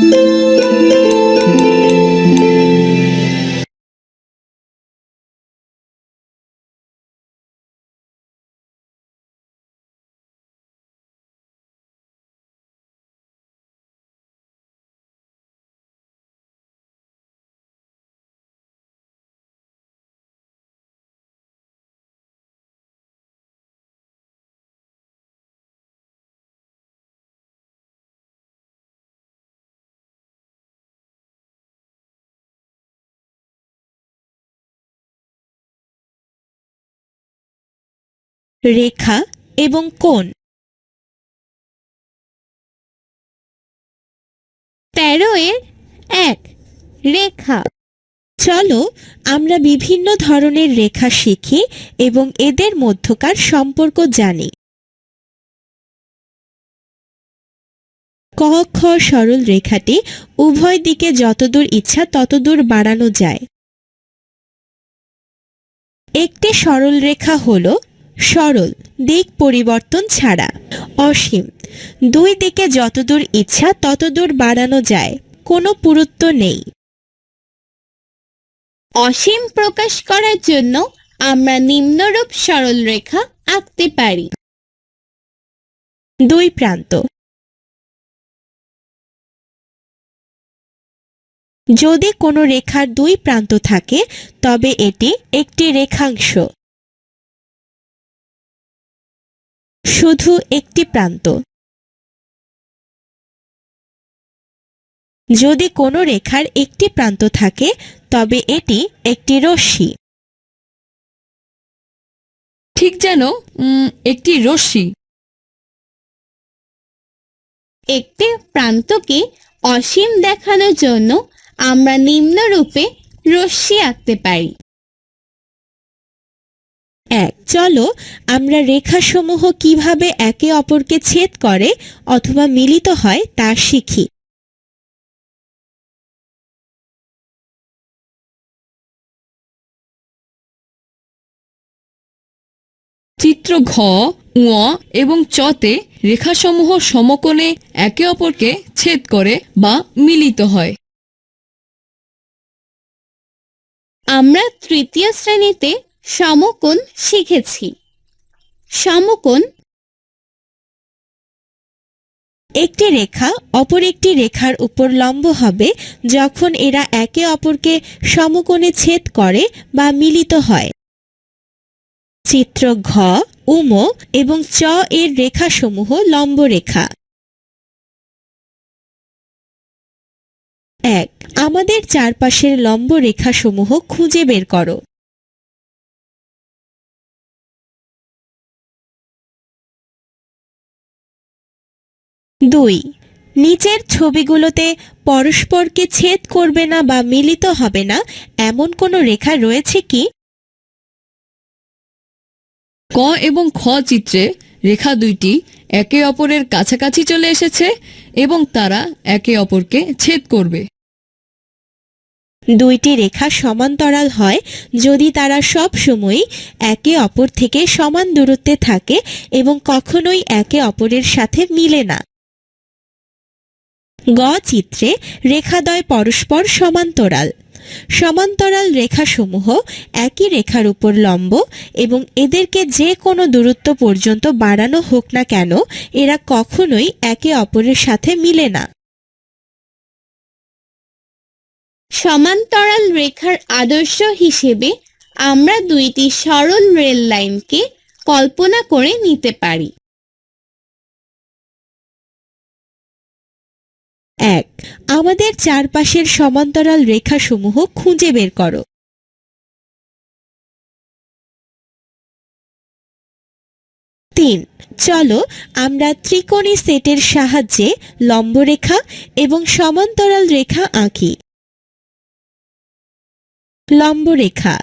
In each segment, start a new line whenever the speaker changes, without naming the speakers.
Música রেখা এবং কোণ। তেরো এর এক, রেখা। চলো আমরা বিভিন্ন ধরনের রেখা শিখি এবং এদের মধ্যকার সম্পর্ক জানি। ক, খ সরল রেখাটি উভয় দিকে যতদূর ইচ্ছা ততদূর বাড়ানো যায়। একটি সরল রেখা হল সরল, দিক পরিবর্তন ছাড়া। অসীম, দুই দিকে যতদূর ইচ্ছা ততদূর বাড়ানো যায়, কোনো পুরুত্ব নেই।
অসীম প্রকাশ করার জন্য আমরা নিম্নরূপ সরল রেখা আঁকতে পারি।
দুই প্রান্ত। যদি কোনো রেখার দুই প্রান্ত থাকে, তবে এটি একটি রেখাংশ। শুধু একটি প্রান্ত। যদি কোনো রেখার একটি প্রান্ত থাকে তবে এটি একটি রশ্মি।
ঠিক যেন একটি রশ্মি।
একটি প্রান্তকে অসীম দেখানোর জন্য আমরা নিম্নরূপে রশ্মি আঁকতে পারি।
এক চলো আমরা রেখাসমূহ কীভাবে একে অপরকে ছেদ করে অথবা মিলিত হয় তা শিখি।
চিত্র ঘ ঙ এবং চতে রেখাসমূহ সমকোণে একে অপরকে ছেদ করে বা মিলিত হয়।
আমরা তৃতীয় শ্রেণীতে সমকোণ শিখেছি। সমকোণ
একটি রেখা অপর একটি রেখার উপর লম্ব হবে যখন এরা একে অপরকে সমকোণে ছেদ করে বা মিলিত হয়। চিত্র ঘ উম এবং চ এর রেখাসমূহ লম্ব রেখা। এক, আমাদের চারপাশের লম্ব রেখাসমূহ খুঁজে বের করো। দুই নিচের ছবিগুলোতে পরস্পরকে ছেদ করবে না বা মিলিত হবে না এমন কোনো রেখা রয়েছে কি?
ক এবং খ চিত্রে রেখা দুইটি একে অপরের কাছাকাছি চলে এসেছে এবং তারা একে অপরকে ছেদ করবে।
দুইটি রেখা সমান্তরাল হয় যদি তারা সব সময়ই একে অপর থেকে সমান দূরত্বে থাকে এবং কখনোই একে অপরের সাথে মিলে না। গ চিত্রে রেখাদ্বয় পরস্পর সমান্তরাল। সমান্তরাল রেখাসমূহ একই রেখার উপর লম্ব এবং এদেরকে যে কোনো দূরত্ব পর্যন্ত বাড়ানো হোক না কেন, এরা কখনোই একে অপরের সাথে মিলে না।
সমান্তরাল রেখার আদর্শ হিসেবে আমরা দুইটি সরল রেল লাইনকে কল্পনা করে নিতে পারি।
আমাদের চারপাশের সমান্তরাল রেখাসমূহ খুঁজে বের করো। তিন, চলো আমরা ত্রিকোণী সেটের সাহায্যে লম্বরেখা এবং সমান্তরাল রেখা আঁকি। লম্বরেখা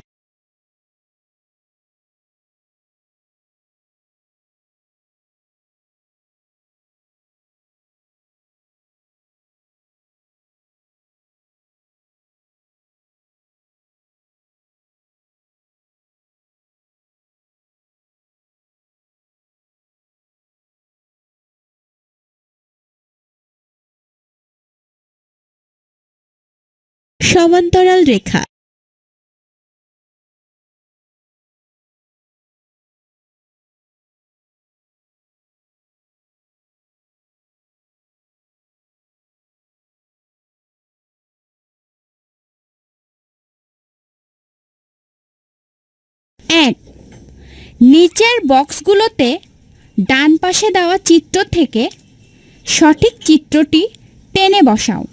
সমান্তরাল রেখা।
এক নিচের বক্সগুলোতে ডান পাশে দেওয়া চিত্র থেকে সঠিক চিত্রটি টেনে বসাও।